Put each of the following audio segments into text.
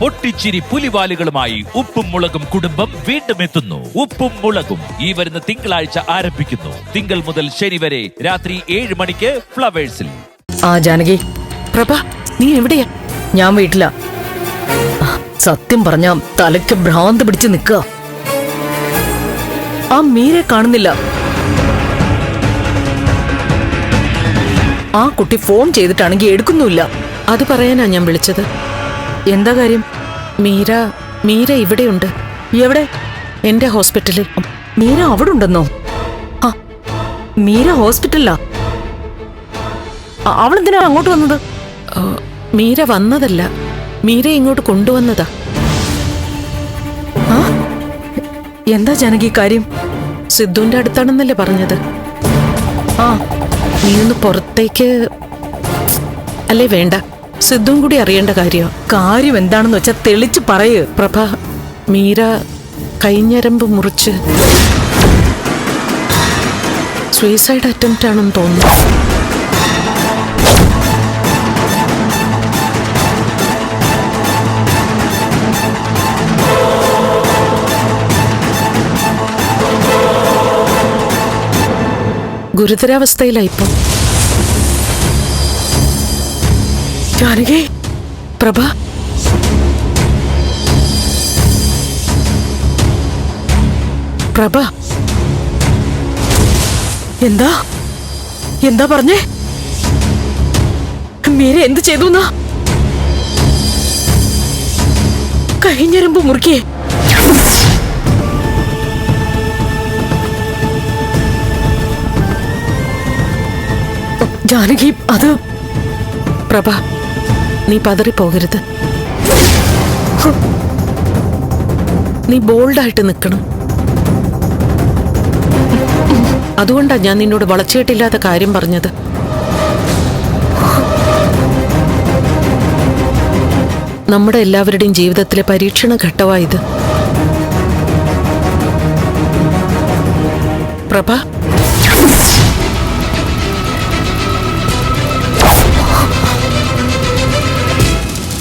പൊട്ടിച്ചിരി പുലിവാലുകളുമായി ഉപ്പും മുളകും കുടുംബം വീണ്ടും എത്തുന്നു. ഉപ്പും മുളകും ഈ വരുന്ന തിങ്കളാഴ്ച ആരംഭിക്കുന്നു. തിങ്കൾ മുതൽ ശനി വരെ രാത്രി ഏഴ് മണിക്ക് ഫ്ലവേഴ്സിൽ. ആ ജാനകി. പ്രഭ നീ എവിടെയാ? ഞാൻ വീട്ടിലാ. സത്യം പറഞ്ഞ തലയ്ക്ക് ഭ്രാന്ത് പിടിച്ച് നിൽക്കുക. ആ മീരെ കാണുന്നില്ല. ആ കുട്ടി ഫോൺ ചെയ്തിട്ടാണെങ്കിൽ എടുക്കുന്നുമില്ല. അത് പറയാനാ ഞാൻ വിളിച്ചത്. എന്താ കാര്യം? മീര മീര ഇവിടെയുണ്ട്. എവിടെ? എന്റെ ഹോസ്പിറ്റലിൽ. മീര അവിടെ ഉണ്ടെന്നോ ആ മീര ഹോസ്പിറ്റലിലാ. അവളെന്തിനാ അങ്ങോട്ട് വന്നത്? മീര വന്നതല്ല. മീര ഇങ്ങോട്ട് കൊണ്ടുവന്നതാ. എന്താ ജാനകി കാര്യം? സിദ്ധുവിന്റെ അടുത്താണെന്നല്ലേ പറഞ്ഞത്? ആ നീ ഒന്ന് പുറത്തേക്ക് അല്ലേ വേണ്ട. സിദ്ധുവും കൂടി അറിയേണ്ട കാര്യോ കാര്യം എന്താണെന്ന് വെച്ചാൽ തെളിച്ച് പറയ് പ്രഭ. മീര കൈഞ്ഞരമ്പ് മുറിച്ച് സൂയിസൈഡ് അറ്റംപ്റ്റ് ആണെന്ന് തോന്നുന്നു. ഗുരുതരാവസ്ഥയിലാ ജാനകി പ്രഭ. പ്രഭ. എന്താ? എന്താ പറഞ്ഞേ? മീര എന്ത് ചെയ്തു കഴിഞ്ഞരമ്പ് മുറുക്കിയേ ജാനകി അത് പ്രഭ. നീ പതറിപ്പോകരുത്. നീ ബോൾഡായിട്ട് നിൽക്കണം. അതുകൊണ്ടാ ഞാൻ നിന്നോട് വളച്ചുകെട്ടില്ലാത്ത കാര്യം പറഞ്ഞത്. നമ്മുടെ എല്ലാവരുടെയും ജീവിതത്തിലെ പരീക്ഷണ ഘട്ടമായത് പ്രഭ?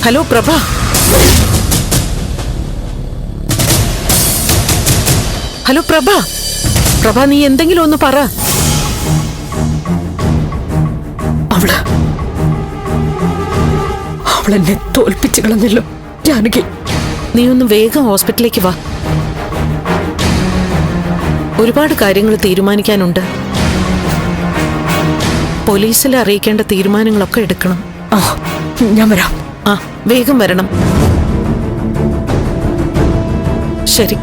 ഹലോ പ്രഭ. ഹലോ പ്രഭ. പ്രഭ നീ എന്തെങ്കിലും ഒന്ന് പറ. അവൾ. അവളെന്നെ തോൽപ്പിച്ചു കളഞ്ഞല്ലോ. ജാനകി നീ ഒന്ന് വേഗം ഹോസ്പിറ്റലിലേക്ക് വാ. ഒരുപാട് കാര്യങ്ങൾ തീരുമാനിക്കാനുണ്ട്. പോലീസിൽ അറിയിക്കേണ്ട തീരുമാനങ്ങളൊക്കെ എടുക്കണം. ഞാൻ വരാം. ആ വേഗം വരണം. ശരി.